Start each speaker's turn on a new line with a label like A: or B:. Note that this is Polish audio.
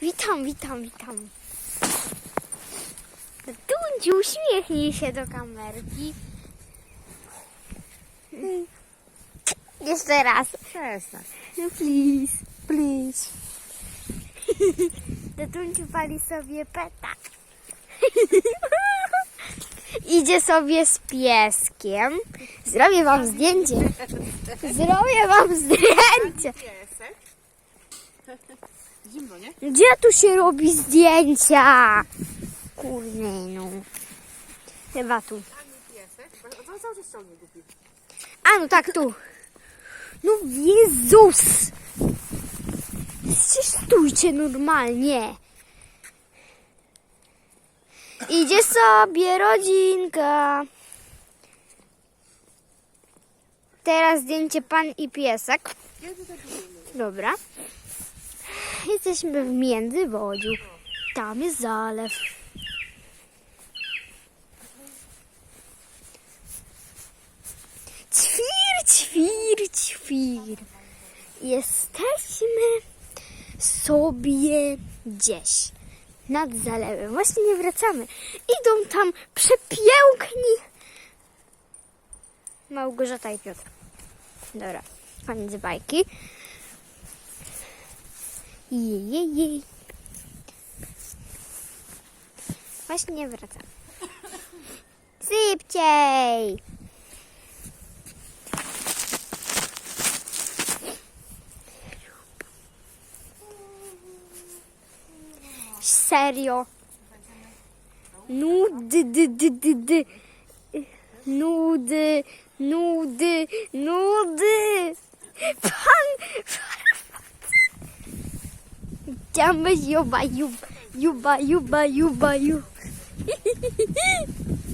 A: Witam, witam, witam. Tunciu, uśmiechnij się do kamerki. Jeszcze raz.
B: Przestań.
A: No please, please. Tunciu pali sobie peta. Idzie sobie z pieskiem. Zrobię wam zdjęcie. Zrobię wam zdjęcie.
B: Piesek. Zimno, nie?
A: Gdzie tu się robi zdjęcia? Kurde no. Chyba tu.
B: To cały czas ciągnie głupi.
A: A no tak tu. No Jezus! Stójcie normalnie. Idzie sobie rodzinka. Teraz zdjęcie pan i piesek. Dobra. Jesteśmy w Międzywodziu. Tam jest zalew. Ćwir, ćwir, ćwir. Jesteśmy sobie gdzieś nad zalewem. Właśnie nie wracamy. Idą tam przepiękni Małgorzata i Piotr. Dobra, koniec bajki. Jej. Właśnie wracam. Szybciej! Serio? Nudy, dy, dy, dy, dy. Nudy, nudy, nudy. Pan, Jamba damage you, bayou, you you, you, bayou, bayou, bayou.